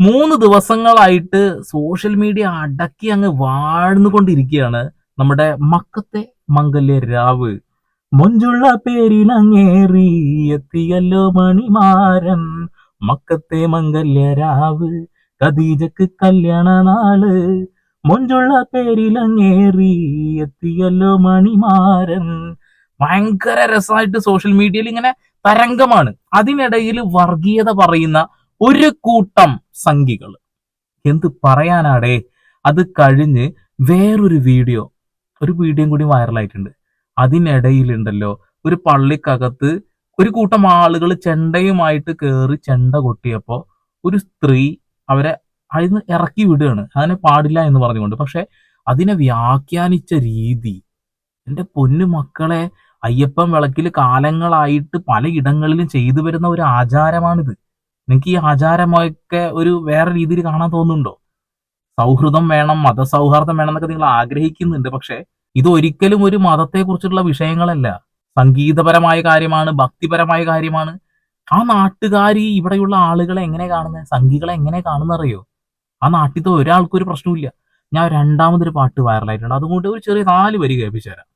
മൂന്ന് ദിവസങ്ങളായിട്ട് social media അടക്കി അങ്ങ് വാഴ്ന്നുകൊണ്ടിരിക്കുകയാണ് നമ്മുടെ മക്കത്തെ മംഗല്യ രാവ് മൊഞ്ചുള്ള പേരിൽ അങ്ങേറി എത്തിയല്ലോ മണിമാരൻ മക്കത്തെ മംഗല്യ രാവ് ഖദീജക്ക് കല്യാണ നാൾ മൊഞ്ചുള്ള പേരിൽ അങ്ങേറി എത്തിയല്ലോ മണിമാരൻ. ഭയങ്കര രസമായിട്ട് സോഷ്യൽ മീഡിയയിൽ ഇങ്ങനെ തരംഗമാണ്. അതിനിടയിൽ വർഗീയത പറയുന്ന ഒരു കൂട്ടം സംഖികൾ. എന്ത് പറയാനാടേ? അത് കഴിഞ്ഞ് വേറൊരു വീഡിയോ ഒരു വീഡിയോയും കൂടി വൈറലായിട്ടുണ്ട്. അതിനിടയിലുണ്ടല്ലോ ഒരു പള്ളിക്കകത്ത് ഒരു കൂട്ടം ആളുകൾ ചെണ്ടയുമായിട്ട് കയറി ചെണ്ട കൊട്ടിയപ്പോൾ ഒരു സ്ത്രീ അവരെ അതിന് ഇറക്കി വിടുകയാണ്. അതിനെ പാടില്ല എന്ന് പറഞ്ഞുകൊണ്ട്. പക്ഷെ അതിനെ വ്യാഖ്യാനിച്ച രീതി എന്റെ പൊന്നു മക്കളെ അയ്യപ്പൻ വിളക്കിൽ കാലങ്ങളായിട്ട് പലയിടങ്ങളിലും ചെയ്തു വരുന്ന ഒരു ആചാരമാണിത്. നിങ്ങൾക്ക് ഈ ആചാരമൊക്കെ ഒരു വേറെ രീതിയിൽ കാണാൻ തോന്നുന്നുണ്ടോ? സൗഹൃദം വേണം മതസൗഹാർദ്ദം വേണം എന്നൊക്കെ നിങ്ങൾ ആഗ്രഹിക്കുന്നുണ്ട് പക്ഷെ ഇത് ഒരിക്കലും ഒരു മതത്തെക്കുറിച്ചുള്ള വിഷയങ്ങളല്ല. സംഗീതപരമായ കാര്യമാണ് ഭക്തിപരമായ കാര്യമാണ്. ആ നാട്ടുകാർ ഇവിടെയുള്ള ആളുകളെ എങ്ങനെ കാണുന്നത് സംഘികളെ എങ്ങനെ കാണുന്നറിയോ? ആ നാട്ടിലത്തെ ഒരാൾക്കും ഒരു പ്രശ്നമില്ല ഞാൻ രണ്ടാമതൊരു പാട്ട് വൈറലായിട്ടുണ്ട് അതുകൊണ്ട് ഒരു ചെറിയ നാല് വരി കേൾപ്പിച്ചു തരാം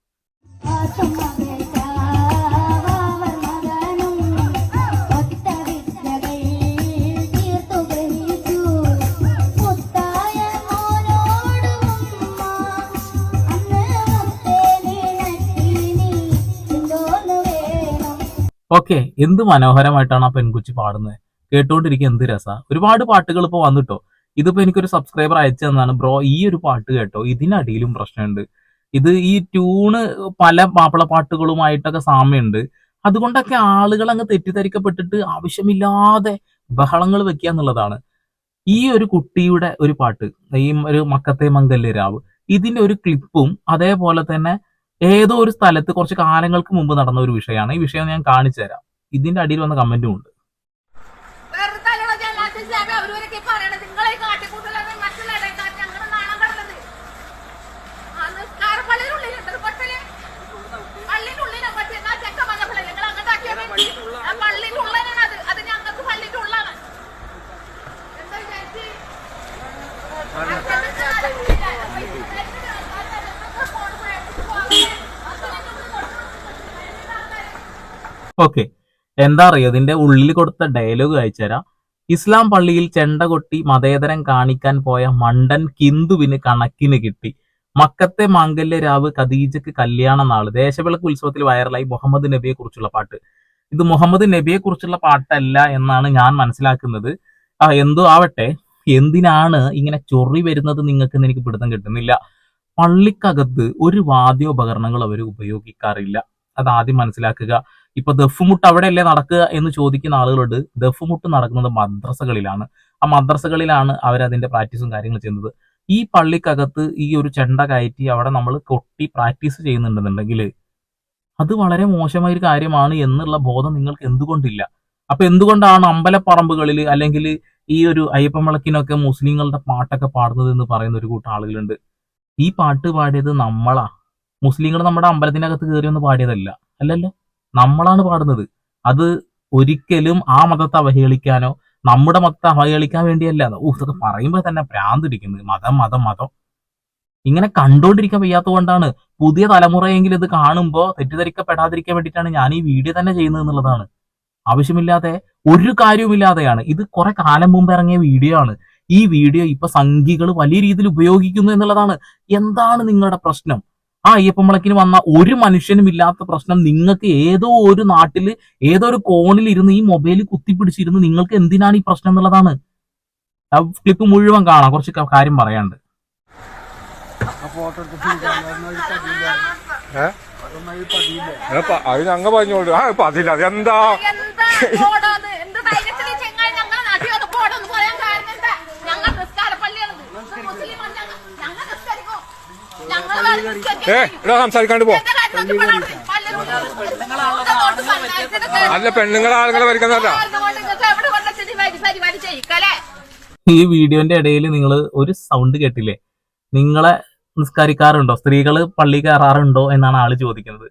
ഓക്കെ എന്ത് മനോഹരമായിട്ടാണ് ആ പെൺകുച്ചി പാടുന്നത്? കേട്ടോണ്ടിരിക്കുക എന്ത് രസ? ഒരുപാട് പാട്ടുകൾ ഇപ്പൊ വന്നിട്ടോ? ഇതിപ്പോ എനിക്കൊരു സബ്സ്ക്രൈബർ അയച്ചു തന്നാണ് ബ്രോ ഈ ഒരു പാട്ട് കേട്ടോ ഇതിനടിയിലും പ്രശ്നമുണ്ട്. ഇത് ഈ ട്യൂണ് പല മാപ്പിള പാട്ടുകളുമായിട്ടൊക്കെ സാമ്യമുണ്ട്. അതുകൊണ്ടൊക്കെ ആളുകൾ അങ്ങ് തെറ്റിദ്ധരിക്കപ്പെട്ടിട്ട് ആവശ്യമില്ലാതെ ബഹളങ്ങൾ വെക്കുക എന്നുള്ളതാണ്. ഈ ഒരു കുട്ടിയുടെ ഒരു പാട്ട് ഈ ഒരു മക്കത്തെ മംഗല്യ രാവ് ഇതിന്റെ ഒരു ക്ലിപ്പും അതേപോലെ തന്നെ ഏതോ ഒരു സ്ഥലത്ത് കുറച്ച് കാലങ്ങൾക്ക് മുമ്പ് നടന്ന ഒരു വിഷയമാണ്. ഈ വിഷയം ഞാൻ കാണിച്ചു തരാം ഇതിന്റെ അടിയിൽ വന്ന കമന്റും ഉണ്ട് വെറുതെ അല്ലടാ ജമാഅത്ത് ഇസ്ലാമി അവരവരൊക്കെ പറയണത്. നിങ്ങളെ ഈ കാട്ടിക്കൂട്ടലാണ് മറ്റുള്ള ഇടയക്കാർ ഞങ്ങളുടെ നാണം കടന്നത്. ആ നിസ്കാരപ്പള്ളിയിലുള്ളിൽ എന്തൊരു പൊട്ടൽ? പള്ളിയിലുള്ളിലാ പൊട്ടൽ. എന്നാ ചെക്കൻ വന്നപ്പോഴല്ലേ നിങ്ങൾ അങ്ങോട്ട് ആക്കിയത്? ആ പള്ളിയുടെ ഉള്ളിലാണ് അത്. അത് ഞങ്ങൾക്ക് പള്ളിയുടെ ഉള്ളാണ്. എന്താ വിചാരിച്ച്? അച്ഛന്റെ കാലം കൂടിയില്ല. അപ്പൊ ഈ ഇസ്ലാമിന്റെ ആൾക്കാര് ഞങ്ങൾക്ക് ഫോൺ മേടിച്ചിട്ട് പോകാതെ. അച്ഛനൊക്കെ ഒന്ന് കൊടുക്കണം. ആൾക്കാര് ഓക്കെ എന്താ അറിയോ? ഇതിന്റെ ഉള്ളിൽ കൊടുത്ത ഡയലോഗ് അയച്ചുതരാം. ഇസ്ലാം പള്ളിയിൽ ചെണ്ട കൊട്ടി മതേതരം കാണിക്കാൻ പോയ മണ്ടൻ കിന്ദുവിന് കണക്കിന് കിട്ടി. മക്കത്തെ മാംഗല്യ രാവ് ഖദീജക്ക് കല്യാണ നാൾ. ദേശവിളക്ക് ഉത്സവത്തിൽ വൈറലായി മുഹമ്മദ് നബിയെ കുറിച്ചുള്ള പാട്ട്. ഇത് മുഹമ്മദ് നബിയെ കുറിച്ചുള്ള പാട്ടല്ല എന്നാണ് ഞാൻ മനസ്സിലാക്കുന്നത്. ആ എന്തോ ആവട്ടെ. എന്തിനാണ് ഇങ്ങനെ ചൊറി വരുന്നത് നിങ്ങൾക്ക് എനിക്ക് പിടുത്തം കിട്ടുന്നില്ല. പള്ളിക്കകത്ത് ഒരു വാദ്യോപകരണങ്ങൾ അവർ ഉപയോഗിക്കാറില്ല. അത് ആദ്യം മനസ്സിലാക്കുക. ഇപ്പൊ ദഫുമുട്ട് അവിടെയല്ലേ നടക്കുക എന്ന് ചോദിക്കുന്ന ആളുകളുണ്ട്. ദഫുമുട്ട് നടക്കുന്നത് മദ്രസകളിലാണ്. ആ മദ്രസകളിലാണ് അവരതിന്റെ പ്രാക്ടീസും കാര്യങ്ങളും ചെയ്യുന്നത്. ഈ പള്ളിക്കകത്ത് ഈ ഒരു ചെണ്ട കയറ്റി അവിടെ നമ്മൾ കൊട്ടി പ്രാക്ടീസ് ചെയ്യുന്നുണ്ടെന്നുണ്ടെങ്കിൽ അത് വളരെ മോശമായ ഒരു കാര്യമാണ് എന്നുള്ള ബോധം നിങ്ങൾക്ക് എന്തുകൊണ്ടില്ല? അപ്പൊ എന്തുകൊണ്ടാണ് അമ്പലപ്പറമ്പുകളിൽ അല്ലെങ്കിൽ ഈ ഒരു അയ്യപ്പമിളക്കിനൊക്കെ മുസ്ലിങ്ങളുടെ പാട്ടൊക്കെ പാടുന്നത് എന്ന് പറയുന്ന ഒരു കൂട്ടം ആളുകളുണ്ട്. ഈ പാട്ട് പാടിയത് നമ്മളാ. മുസ്ലിങ്ങൾ നമ്മുടെ അമ്പലത്തിനകത്ത് കയറി ഒന്ന് പാടിയതല്ല. അല്ലല്ലോ? നമ്മളാണ് പാടുന്നത്. അത് ഒരിക്കലും ആ മതത്തെ അവഹേളിക്കാനോ നമ്മുടെ മതത്തെ അവഹേളിക്കാൻ വേണ്ടിയല്ല. ഊ ഇതൊക്കെ പറയുമ്പോൾ തന്നെ പ്രാന്തിരിക്കുന്നത് മതം മതം മതം. ഇങ്ങനെ കണ്ടുകൊണ്ടിരിക്കാൻ വയ്യാത്തത് കൊണ്ടാണ് പുതിയ തലമുറയെങ്കിലും ഇത് കാണുമ്പോൾ തെറ്റിദ്ധരിക്കപ്പെടാതിരിക്കാൻ വേണ്ടിയിട്ടാണ് ഞാൻ ഈ വീഡിയോ തന്നെ ചെയ്യുന്നത് എന്നുള്ളതാണ്. ആവശ്യമില്ലാതെ ഒരു കാര്യവുമില്ലാതെയാണ്. ഇത് കുറെ കാലം മുമ്പ് ഇറങ്ങിയ വീഡിയോ ആണ്. ഈ വീഡിയോ ഇപ്പൊ സംഘികൾ വലിയ രീതിയിൽ ഉപയോഗിക്കുന്നു എന്നുള്ളതാണ്. എന്താണ് നിങ്ങളുടെ പ്രശ്നം? ആ അയ്യപ്പമ്പളക്കിന് വന്ന ഒരു മനുഷ്യനും ഇല്ലാത്ത പ്രശ്നം നിങ്ങൾക്ക് ഏതോ ഒരു നാട്ടിൽ ഏതോ ഒരു കോണിൽ ഇരുന്ന് ഈ മൊബൈൽ കുത്തിപ്പിടിച്ചിരുന്ന് നിങ്ങൾക്ക് എന്തിനാണ് ഈ പ്രശ്നം എന്നുള്ളതാണ് ക്ലിപ്പ് മുഴുവൻ കാണാം കുറച്ച് കാര്യം പറയാണ്ട് അതിനങ്ങ് പ- അതിന് അങ്ങ് പറഞ്ഞോളൂ ആ ഇപ്പൊ അതില്ല അതെന്താ എന്താ ബോർഡോന്ന്? എന്ത് ധൈര്യത്തിൽ ഈ ചെങ്ങായി ഞങ്ങളെ നാട്ടിൽ വന്ന് ബോർഡോന്ന് പറയാൻ കാരണം എന്താ? ഞങ്ങൾ നിസ്കാരപ്പള്ളിയാണിത്. ഇത് മുസ്ലിമാണ് ഞങ്ങൾ. ഞങ്ങൾ നിസ്കരിക്കും. ഞങ്ങൾ വേറെ നിസ്കരിക്കും. ഏ ഇവിടെ സംസാരിക്കാണ്ട് പോ. അല്ല പെണ്ണുങ്ങളെ ആളുകളെ വരിക്കുന്നല്ല ഈ വീഡിയോന്റെ ഇടയിൽ നിങ്ങൾ ഒരു സൗണ്ട് കേട്ടില്ലേ? നിങ്ങളെ നിസ്കരിക്കാറുണ്ടോ? സ്ത്രീകൾ പള്ളി കയറാറുണ്ടോ എന്നാണ് ആൾ ചോദിക്കുന്നത്.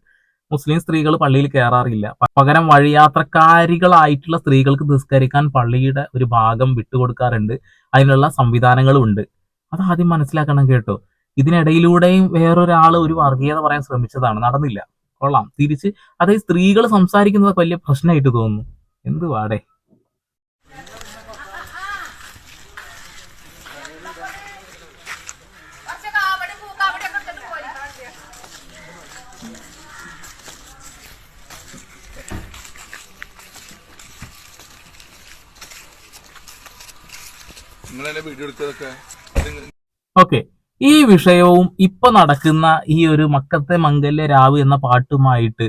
മുസ്ലിം സ്ത്രീകൾ പള്ളിയിൽ കയറാറില്ല. പകരം വഴിയാത്രക്കാരികളായിട്ടുള്ള സ്ത്രീകൾക്ക് നിസ്കരിക്കാൻ പള്ളിയുടെ ഒരു ഭാഗം വിട്ടുകൊടുക്കാറുണ്ട്. അതിനുള്ള സംവിധാനങ്ങളും ഉണ്ട് അത് ആദ്യം മനസ്സിലാക്കണം കേട്ടോ. ഇതിനിടയിലൂടെയും വേറൊരാൾ ഒരു വർഗീയത പറയാൻ ശ്രമിച്ചതാണ്. നടന്നില്ല. കൊള്ളാം. തിരിച്ച് അതായത് സ്ത്രീകൾ സംസാരിക്കുന്നത് വലിയ പ്രശ്നമായിട്ട് തോന്നുന്നു. എന്ത് വാടേ? ഓക്കെ. ഈ വിഷയവും ഇപ്പൊ നടക്കുന്ന ഈ ഒരു മക്കത്തെ മംഗല്യ രാവ് എന്ന പാട്ടുമായിട്ട്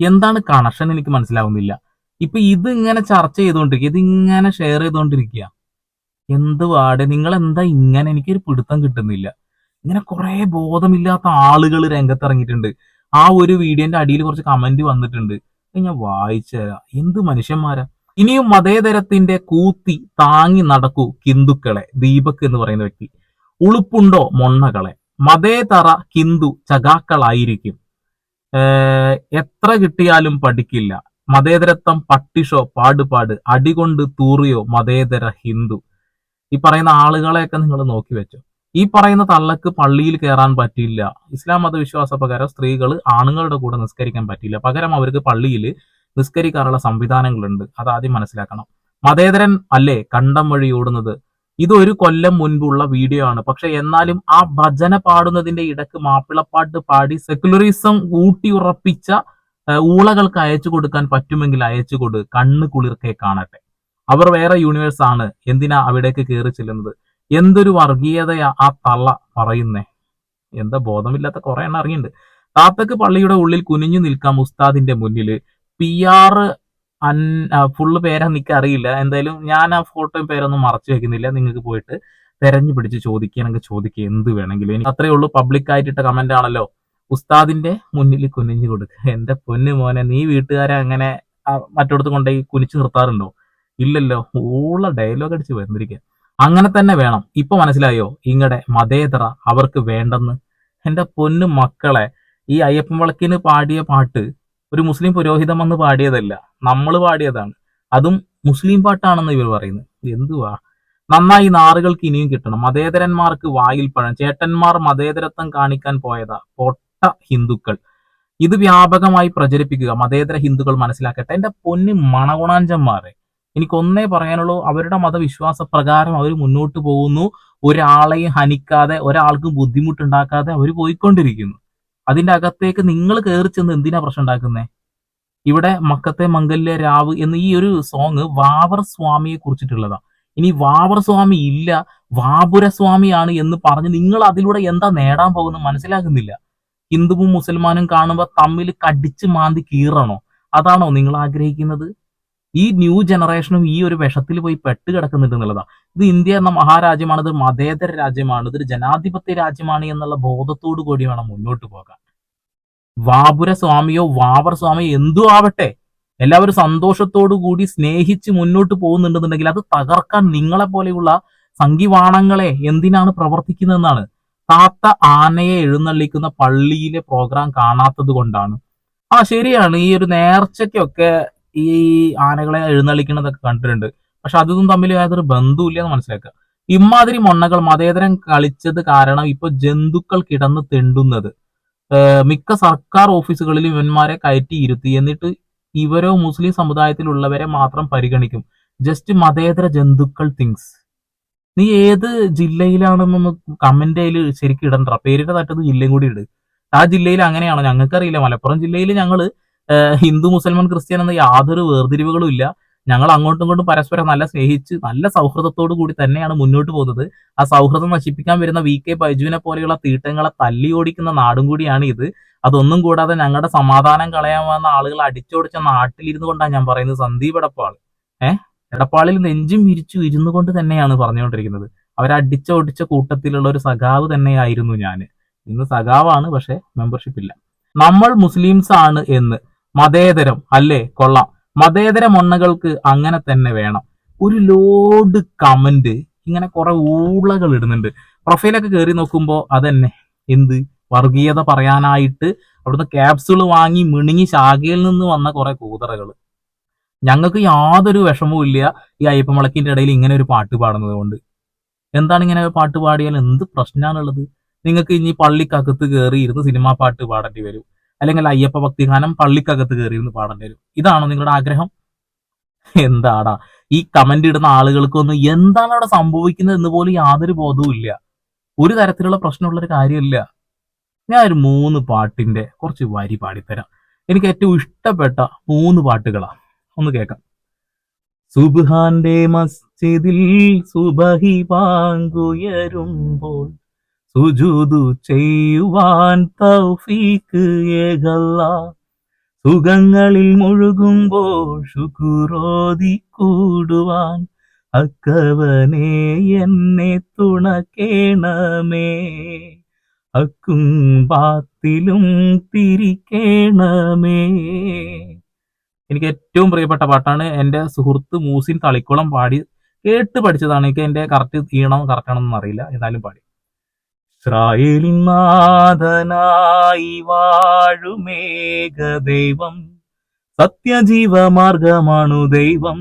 എന്താണ് കണക്ഷൻ എനിക്ക് മനസ്സിലാവുന്നില്ല. ഇപ്പൊ ഇത് ഇങ്ങനെ ചർച്ച ചെയ്തുകൊണ്ടിരിക്കുക ഇത് ഇങ്ങനെ ഷെയർ ചെയ്തുകൊണ്ടിരിക്കുക എന്ത് വാട് നിങ്ങൾ എന്താ ഇങ്ങനെ എനിക്കൊരു പിടുത്തം കിട്ടുന്നില്ല. ഇങ്ങനെ കുറെ ബോധമില്ലാത്ത ആളുകൾ രംഗത്തിറങ്ങിയിട്ടുണ്ട്. ആ ഒരു വീഡിയോന്റെ അടിയിൽ കുറച്ച് കമന്റ് വന്നിട്ടുണ്ട്. ഞാൻ വായിച്ചു തരാം. എന്ത് മനുഷ്യന്മാരാ? ഇനിയും മതേതരത്തിന്റെ കൂത്തി താങ്ങി നടക്കൂ ഹിന്ദുക്കളെ. ദീപക് എന്ന് പറയുന്ന വ്യക്തി. ഉളുപ്പുണ്ടോ മൊണ്ണകളെ? മതേതറ ഹിന്ദു ചകാക്കളായിരിക്കും. എത്ര കിട്ടിയാലും പഠിക്കില്ല. മതേതരത്വം പട്ടിഷോ പാടുപാട് അടികൊണ്ട് തൂറിയോ മതേതര ഹിന്ദു. ഈ പറയുന്ന ആളുകളെയൊക്കെ നിങ്ങൾ നോക്കി വെച്ചോ. ഈ പറയുന്ന തള്ളക്ക് പള്ളിയിൽ കയറാൻ പറ്റില്ല ഇസ്ലാം മതവിശ്വാസ പ്രകാരം സ്ത്രീകൾ ആണുങ്ങളുടെ കൂടെ നിസ്കരിക്കാൻ പറ്റില്ല പകരം അവർക്ക് പള്ളിയിൽ നിസ്കരിക്കാനുള്ള സംവിധാനങ്ങളുണ്ട്. അത് ആദ്യം മനസ്സിലാക്കണം. മതേതരൻ അല്ലേ കണ്ടം വഴി ഓടുന്നത്? ഇത് ഒരു കൊല്ലം മുൻപുള്ള വീഡിയോ ആണ്. പക്ഷെ എന്നാലും ആ ഭജന പാടുന്നതിന്റെ ഇടയ്ക്ക് മാപ്പിളപ്പാട്ട് പാടി സെക്യുലറിസം ഊട്ടിയുറപ്പിച്ച ഊളകൾക്ക് അയച്ചു കൊടുക്കാൻ പറ്റുമെങ്കിൽ അയച്ചു കൊടു. കണ്ണ് കുളിർക്കെ കാണട്ടെ. അവർ വേറെ യൂണിവേഴ്സ് ആണ്. എന്തിനാ അവിടേക്ക് കയറി ചെല്ലുന്നത്? എന്തൊരു വർഗീയതയാ ആ തള്ള പറയുന്നേ. എന്താ ബോധമില്ലാത്ത കുറെ എണ്ണം അറിയുന്നുണ്ട് താത്തക്ക് പള്ളിയുടെ ഉള്ളിൽ കുനിഞ്ഞു നിൽക്കാം ഉസ്താദിന്റെ മുന്നിൽ പി ആർ അൻ ഫുള്ള് പേരാ എനിക്ക് അറിയില്ല. എന്തായാലും ഞാൻ ആ ഫോട്ടോയും പേരൊന്നും മറച്ചു വെക്കുന്നില്ല. നിങ്ങൾക്ക് പോയിട്ട് തെരഞ്ഞു പിടിച്ച് ചോദിക്കുകയാണെങ്കിൽ ചോദിക്കുക എന്ത് വേണമെങ്കിലും. എനിക്ക് അത്രേ ഉള്ളൂ പബ്ലിക് ആയിട്ടിട്ട കമന്റ് ആണല്ലോ. ഉസ്താദിന്റെ മുന്നിൽ കുനിഞ്ഞു കൊടുക്കുക എന്റെ പൊന്നു മോനെ നീ വീട്ടുകാരെ അങ്ങനെ മറ്റോടത്ത് കൊണ്ടുപോയി കുനിച്ചു നിർത്താറുണ്ടോ? ഇല്ലല്ലോ. ഉള്ള ഡയലോഗ് അടിച്ച് വന്നിരിക്കുക അങ്ങനെ തന്നെ വേണം. ഇപ്പൊ മനസ്സിലായോ? ഇങ്ങടെ മതേതര അവർക്ക് വേണ്ടെന്ന്. എന്റെ പൊന്നു മക്കളെ ഈ അയ്യപ്പൻ വിളക്കിന് പാടിയ പാട്ട് ഒരു മുസ്ലിം പുരോഹിതം വന്ന് പാടിയതല്ല. നമ്മൾ പാടിയതാണ്. അതും മുസ്ലിം പാട്ടാണെന്ന് ഇവർ പറയുന്നത്. എന്തുവാ? നന്നായി നാറുകൾക്ക് ഇനിയും കിട്ടണം. മതേതരന്മാർക്ക് വായിൽ പഴം. ചേട്ടന്മാർ മതേതരത്വം കാണിക്കാൻ പോയതാ. പൊട്ട ഹിന്ദുക്കൾ. ഇത് വ്യാപകമായി പ്രചരിപ്പിക്കുക. മതേതര ഹിന്ദുക്കൾ മനസ്സിലാക്കട്ടെ. എന്റെ പൊന്ന് മണഗുണാഞ്ചന്മാരെ എനിക്കൊന്നേ പറയാനുള്ളൂ. അവരുടെ മതവിശ്വാസ പ്രകാരം അവർ മുന്നോട്ട് പോകുന്നു. ഒരാളെയും ഹനിക്കാതെ ഒരാൾക്കും ബുദ്ധിമുട്ടുണ്ടാക്കാതെ അവർ പോയിക്കൊണ്ടിരിക്കുന്നു. അതിന്റെ അകത്തേക്ക് നിങ്ങൾ കയറി ചെന്ന് എന്തിനാ പ്രശ്നം ഉണ്ടാക്കുന്നേ? ഇവിടെ മക്കത്തെ മംഗല്യ രാവ് എന്ന ഈ ഒരു സോങ് വാവർ സ്വാമിയെ കുറിച്ചിട്ടുള്ളതാ. ഇനി വാവർ സ്വാമി ഇല്ല വാപുര സ്വാമിയാണ് എന്ന് പറഞ്ഞ് നിങ്ങൾ അതിലൂടെ എന്താ നേടാൻ പോകുന്ന മനസ്സിലാകുന്നില്ല. ഹിന്ദുവും മുസൽമാനും കാണുമ്പോൾ തമ്മിൽ കടിച്ച് മാന്തി കീറണോ? അതാണോ നിങ്ങൾ ആഗ്രഹിക്കുന്നത്? ഈ ന്യൂ ജനറേഷനും ഈ ഒരു വിഷത്തിൽ പോയി പെട്ട് കിടക്കുന്നുണ്ട് എന്നുള്ളതാണ് ഇത് ഇന്ത്യ എന്ന മഹാരാജ്യമാണ് ഇത് മതേതര രാജ്യമാണ് ഇതൊരു ജനാധിപത്യ രാജ്യമാണ് എന്നുള്ള ബോധത്തോടു കൂടി വേണം മുന്നോട്ട് പോകാൻ. വാപുര സ്വാമിയോ വാവർ സ്വാമിയോ എന്തു ആവട്ടെ എല്ലാവരും സന്തോഷത്തോടു കൂടി സ്നേഹിച്ച് മുന്നോട്ട് പോകുന്നുണ്ടെന്നുണ്ടെങ്കിൽ അത് തകർക്കാൻ നിങ്ങളെ പോലെയുള്ള സംഘിവാണങ്ങളെ എന്തിനാണ് പ്രവർത്തിക്കുന്നതെന്നാണ്. താത്ത ആനയെ എഴുന്നള്ളിക്കുന്ന പള്ളിയിലെ പ്രോഗ്രാം കാണാത്തത് കൊണ്ടാണ്. ആ ശരിയാണ്. ഈ ഒരു നേർച്ചയ്ക്കൊക്കെ ഈ ആനകളെ എഴുന്നള്ളിക്കുന്നതൊക്കെ കണ്ടിട്ടുണ്ട്. പക്ഷെ അതൊന്നും തമ്മിൽ യാതൊരു ബന്ധവുമില്ല എന്ന് മനസ്സിലാക്കുക. ഇമാതിരി മൊണ്ണകൾ മതേതരം കളിച്ചത് കാരണം ഇപ്പൊ ജന്തുക്കൾ കിടന്ന് തെണ്ടുന്നത്. മിക്ക സർക്കാർ ഓഫീസുകളിലും ഇവന്മാരെ കയറ്റി ഇരുത്തി. എന്നിട്ട് ഇവരോ മുസ്ലിം സമുദായത്തിലുള്ളവരെ മാത്രം പരിഗണിക്കും. ജസ്റ്റ് മതേതര ജന്തുക്കൾ തിങ്സ് നീ ഏത് ജില്ലയിലാണെന്നൊന്ന് കമന്റ് അതിൽ ശരിക്കും ഇടണ്ട. പേരിന്റെ തട്ടത് ജില്ലയും കൂടി ഇട്. ആ ജില്ലയിൽ അങ്ങനെയാണോ? ഞങ്ങൾക്കറിയില്ല. മലപ്പുറം ജില്ലയിൽ ഞങ്ങൾ ഹിന്ദു മുസൽമാൻ ക്രിസ്ത്യൻ എന്ന യാതൊരു വേർതിരിവുകളും ഇല്ല. ഞങ്ങൾ അങ്ങോട്ടും ഇങ്ങോട്ടും പരസ്പരം നല്ല സ്നേഹിച്ച് നല്ല സൗഹൃദത്തോടു കൂടി തന്നെയാണ് മുന്നോട്ട് പോകുന്നത്. ആ സൗഹൃദം നശിപ്പിക്കാൻ വരുന്ന വി കെ ബൈജുവിനെ പോലെയുള്ള തീട്ടങ്ങളെ തല്ലി ഓടിക്കുന്ന നാടും കൂടിയാണ് ഇത്. അതൊന്നും കൂടാതെ ഞങ്ങളുടെ സമാധാനം കളയാൻ വന്ന ആളുകൾ അടിച്ചോടിച്ച നാട്ടിലിരുന്നു കൊണ്ടാണ് ഞാൻ പറയുന്നത്. സന്ദീപ് എടപ്പാൾ. ഏഹ് എടപ്പാളിൽ നെഞ്ചും വിരിച്ചു ഇരുന്നു കൊണ്ട് തന്നെയാണ് പറഞ്ഞുകൊണ്ടിരിക്കുന്നത്. അവരടിച്ചോടിച്ച കൂട്ടത്തിലുള്ള ഒരു സഖാവ് തന്നെയായിരുന്നു ഞാൻ ഇന്ന് സഖാവാണ് പക്ഷെ മെമ്പർഷിപ്പ് ഇല്ല. നമ്മൾ മുസ്ലിംസ് ആണ് എന്ന് മതേതരം അല്ലേ? കൊള്ളാം. മതേതര മണ്ണുകൾക്ക് അങ്ങനെ തന്നെ വേണം. ഒരു ലോഡ് കമന്റ് ഇങ്ങനെ കുറെ ഊളകൾ ഇടുന്നുണ്ട്. പ്രൊഫൈലൊക്കെ കയറി നോക്കുമ്പോൾ അതന്നെ. എന്ത്? വർഗീയത പറയാനായിട്ട് അവിടുന്ന് ക്യാപ്സുകൾ വാങ്ങി മിണുങ്ങി ശാഖയിൽ നിന്ന് വന്ന കുറെ കൂതറകൾ. ഞങ്ങൾക്ക് യാതൊരു വിഷമവും ഇല്ല ഈ അയ്യപ്പമുളക്കിന്റെ ഇടയിൽ ഇങ്ങനെ ഒരു പാട്ട് പാടുന്നത് കൊണ്ട്. എന്താണ് ഇങ്ങനെ പാട്ട് പാടിയാൽ എന്ത് പ്രശ്നമാണുള്ളത് നിങ്ങൾക്ക് ഇനി പള്ളിക്കകത്ത് കയറി ഇരുന്ന് സിനിമാ പാട്ട് പാടേണ്ടി വരും. അല്ലെങ്കിൽ അയ്യപ്പ ഭക്തിഗാനം പള്ളിക്കകത്ത് കയറി ഇരുന്ന് പാടേണ്ടി വരും. ഇതാണോ നിങ്ങളുടെ ആഗ്രഹം? എന്താടാ? ഈ കമന്റ് ഇടുന്ന ആളുകൾക്കൊന്നും എന്താണ് അവിടെ സംഭവിക്കുന്നത് എന്ന് പോലും യാതൊരു ബോധവും ഇല്ല. ഒരു തരത്തിലുള്ള പ്രശ്നമുള്ള ഒരു കാര്യമില്ല. ഞാൻ ഒരു മൂന്ന് പാട്ടിന്റെ കുറച്ച് വരി പാടിത്തരാം. എനിക്ക് ഏറ്റവും ഇഷ്ടപ്പെട്ട മൂന്ന് പാട്ടുകളാ. ഒന്ന് കേൾക്കാം സുബാന്റെ മസ്ജിദിൽ സുബഹി പാങ്കുയരുമ്പോൾ സുജൂദു ചെയ്യുവാൻ തൗഫീക്ക് ഏകല്ല. സുഖങ്ങളിൽ മുഴുകുമ്പോൾ ശുക്രോതി കൂടുവാൻ അക്കവനെ എന്നെ തുണക്കേണമേ. അക്കും പാത്തിലും തിരിക്കേണമേ. എനിക്ക് ഏറ്റവും പ്രിയപ്പെട്ട പാട്ടാണ് എന്റെ സുഹൃത്ത് മൂസിൻ തളിക്കുളം പാടി കേട്ട് പഠിച്ചതാണ്. എനിക്ക് എന്റെ കറക്റ്റ് ഈണം കറക്റ്റ് ആണെന്നൊന്നും അറിയില്ല. എന്നാലും പാടി. ഇസ്രായേലിൻ മാതനായി വാഴുമേക ദൈവം സത്യജീവമാർഗമാണു ദൈവം.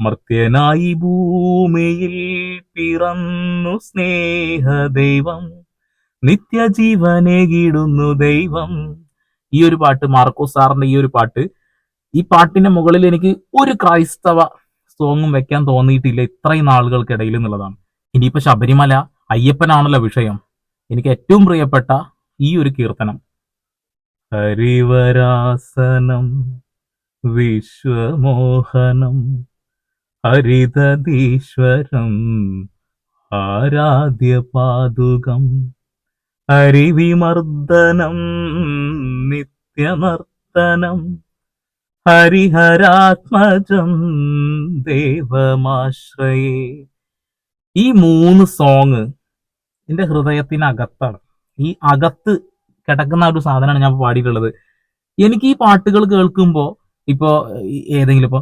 മർത്യനായി ഭൂമിയിൽ പിറന്നു സ്നേഹ ദൈവം നിത്യജീവനേകിടുന്നു ദൈവം. ഈ ഒരു പാട്ട് മാർക്കോ സാറിന്റെ ഈ ഒരു പാട്ട്. ഈ പാട്ടിന്റെ മുകളിൽ എനിക്ക് ഒരു ക്രൈസ്തവ സോങ്ങും വെക്കാൻ തോന്നിയിട്ടില്ല ഇത്രയും നാളുകൾക്കിടയിൽ എന്നുള്ളതാണ്. ഇനിയിപ്പോ ശബരിമല അയ്യപ്പനാണല്ലോ വിഷയം. എനിക്ക് ഏറ്റവും പ്രിയപ്പെട്ട ഈ ഒരു കീർത്തനം. ഹരിവരാസനം വിശ്വമോഹനം ഹരിതീശ്വരം ആരാധ്യ പാതുകം ഹരിവിമർദ്ദനം നിത്യമർദ്ദനം ഹരിഹരാത്മജം ദേവമാശ്രയേ. ഈ മൂന്ന് സോങ് എന്റെ ഹൃദയത്തിനകത്താണ്. ഈ അകത്ത് കിടക്കുന്ന ഒരു സാധനമാണ് ഞാൻ പാടിയിട്ടുള്ളത്. എനിക്ക് ഈ പാട്ടുകൾ കേൾക്കുമ്പോൾ ഇപ്പോ ഏതെങ്കിലും ഇപ്പൊ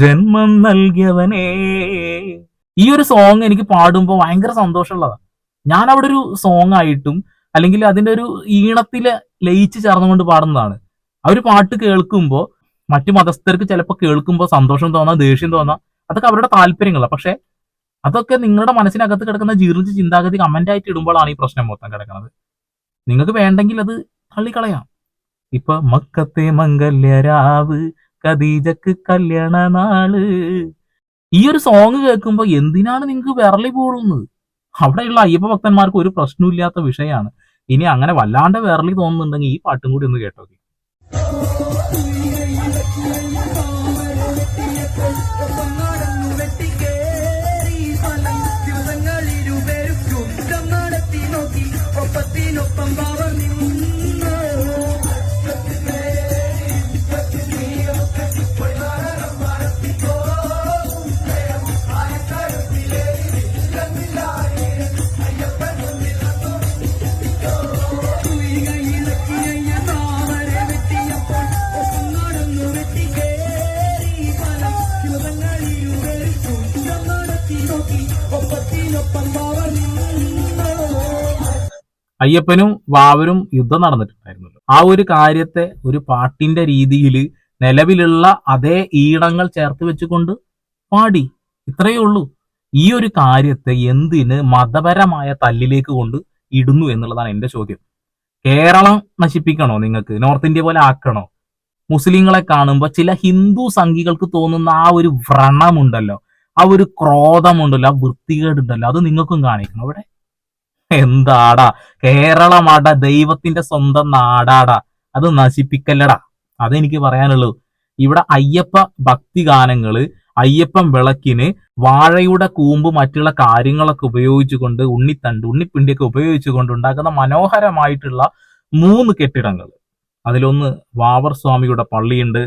ജന്മം നൽകിയവനേ. ഈ ഒരു സോങ് എനിക്ക് പാടുമ്പോൾ ഭയങ്കര സന്തോഷമുള്ളതാണ് ഞാൻ അവിടെ ഒരു സോങ് ആയിട്ടും അല്ലെങ്കിൽ അതിന്റെ ഒരു ഈണത്തിൽ ലയിച്ച് ചേർന്നുകൊണ്ട് പാടുന്നതാണ്. ആ ഒരു പാട്ട് കേൾക്കുമ്പോൾ മറ്റു മതസ്ഥർക്ക് ചിലപ്പോൾ കേൾക്കുമ്പോൾ സന്തോഷം തോന്നാം ദേഷ്യം തോന്നാം. അതൊക്കെ അവരുടെ താല്പര്യങ്ങളാണ് പക്ഷെ അതൊക്കെ നിങ്ങളുടെ മനസ്സിനകത്ത് കിടക്കുന്ന ജീർണിച്ച ചിന്താഗതി കമന്റ് ആയിട്ട് ഇടുമ്പോഴാണ് ഈ പ്രശ്നം മൊത്തം കിടക്കുന്നത് നിങ്ങൾക്ക് വേണ്ടെങ്കിൽ അത് തള്ളിക്കളയാം. ഇപ്പൊ മക്കത്തെ മംഗല്യരാവ് കദീജക്ക് കല്യാണ നാൾ. ഈ ഒരു സോങ് കേൾക്കുമ്പോൾ എന്തിനാണ് നിങ്ങൾക്ക് വിരളി പോകുന്നത് അവിടെയുള്ള അയ്യപ്പ ഭക്തന്മാർക്ക് ഒരു പ്രശ്നമില്ലാത്ത വിഷയമാണ്. ഇനി അങ്ങനെ വല്ലാണ്ട് വിരളി തോന്നുന്നുണ്ടെങ്കിൽ ഈ പാട്ടും കൂടി ഒന്ന് കേട്ടോ അയ്യപ്പനും വാവരും യുദ്ധം നടന്നിട്ടുണ്ടായിരുന്നല്ലോ. ആ ഒരു കാര്യത്തെ ഒരു പാട്ടിന്റെ രീതിയിൽ നിലവിലുള്ള അതേ ഈണങ്ങൾ ചേർത്ത് വെച്ചുകൊണ്ട് പാടി. ഇത്രയേ ഉള്ളൂ. ഈ ഒരു കാര്യത്തെ എന്തിന് മതപരമായ തല്ലിലേക്ക് കൊണ്ട് ഇടുന്നു എന്നുള്ളതാണ് എന്റെ ചോദ്യം. കേരളം നശിപ്പിക്കണോ നിങ്ങൾക്ക്? നോർത്ത് ഇന്ത്യ പോലെ ആക്കണോ? മുസ്ലിങ്ങളെ കാണുമ്പോൾ ചില ഹിന്ദു സംഘികൾക്ക് തോന്നുന്ന ആ ഒരു വ്രണമുണ്ടല്ലോ. ആ ഒരു ക്രോധമുണ്ടല്ലോ. ആ വൃത്തികേടുണ്ടല്ലോ. അത് നിങ്ങൾക്കും കാണിക്കണം. അവിടെ എന്താടാ? കേരളമാടാ ദൈവത്തിന്റെ സ്വന്തം നാടാടാ. അത് നശിപ്പിക്കല്ലടാ. അതെനിക്ക് പറയാനുള്ളൂ. ഇവിടെ അയ്യപ്പ ഭക്തി ഗാനങ്ങൾ അയ്യപ്പൻ വിളക്കിന് വാഴയുടെ കൂമ്പ് മറ്റുള്ള കാര്യങ്ങളൊക്കെ ഉപയോഗിച്ചുകൊണ്ട് ഉണ്ണിത്തണ്ട് ഉണ്ണിപ്പിണ്ടിയൊക്കെ ഉപയോഗിച്ചുകൊണ്ട് ഉണ്ടാക്കുന്ന മനോഹരമായിട്ടുള്ള മൂന്ന് കെട്ടിടങ്ങൾ അതിലൊന്ന് വാവർ സ്വാമിയുടെ പള്ളിയുണ്ട്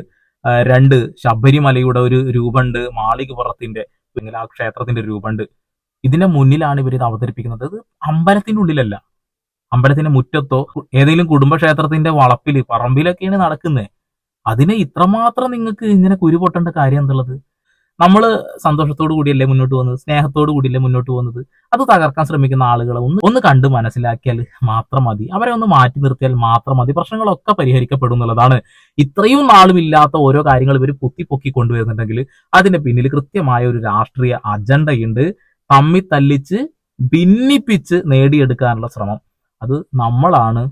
രണ്ട് ശബരിമലയുടെ ഒരു രൂപമുണ്ട് മാളികപുറത്തിന്റെ അല്ലെങ്കിൽ ആ ക്ഷേത്രത്തിന്റെ രൂപമുണ്ട് ഇതിന്റെ മുന്നിലാണ് ഇവർ ഇത് അവതരിപ്പിക്കുന്നത്. ഇത് അമ്പലത്തിന്റെ ഉള്ളിലല്ല. അമ്പലത്തിന്റെ മുറ്റത്തോ ഏതെങ്കിലും കുടുംബക്ഷേത്രത്തിന്റെ വളപ്പിൽ പറമ്പിലൊക്കെയാണ് നടക്കുന്നത് അതിനെ ഇത്രമാത്രം നിങ്ങൾക്ക് ഇങ്ങനെ കുരു പൊട്ടേണ്ട കാര്യം എന്തുള്ളത്? നമ്മൾ സന്തോഷത്തോടു കൂടിയല്ലേ മുന്നോട്ട് പോകുന്നത്? സ്നേഹത്തോടു കൂടിയല്ലേ മുന്നോട്ട് പോകുന്നത്? അത് തകർക്കാൻ ശ്രമിക്കുന്ന ആളുകളെ ഒന്ന് ഒന്ന് കണ്ട് മനസ്സിലാക്കിയാൽ മാത്രം മതി. അവരെ ഒന്ന് മാറ്റി നിർത്തിയാൽ മാത്രം മതി. പ്രശ്നങ്ങളൊക്കെ പരിഹരിക്കപ്പെടും എന്നുള്ളതാണ്. ഇത്രയും നാളും ഇല്ലാത്ത ഓരോ കാര്യങ്ങൾ ഇവർ പൊക്കി കൊണ്ടുവരുന്നുണ്ടെങ്കിൽ അതിന്റെ പിന്നിൽ കൃത്യമായ ഒരു രാഷ്ട്രീയ അജണ്ടയുണ്ട്. തമ്മി തല്ലിച്ച് ഭിന്നിപ്പിച്ച് നേടിയെടുക്കാനുള്ള ശ്രമം. അത് നമ്മളാണ്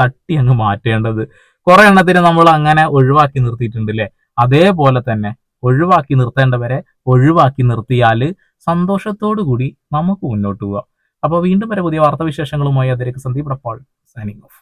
തട്ടി അങ്ങ് മാറ്റേണ്ടത്. കുറെ എണ്ണത്തിന് നമ്മൾ അങ്ങനെ ഒഴിവാക്കി നിർത്തിയിട്ടുണ്ട് അല്ലേ അതേപോലെ തന്നെ ഒഴിവാക്കി നിർത്തേണ്ടവരെ ഒഴിവാക്കി നിർത്തിയാൽ സന്തോഷത്തോടു കൂടി നമുക്ക് മുന്നോട്ട് പോവാം. അപ്പോൾ വീണ്ടും വരെ പുതിയ വാർത്താവിശേഷങ്ങളുമായി അതിലേക്ക് സന്ദീപ് ഡപ്പോൾ സൈനിങ് ഓഫ്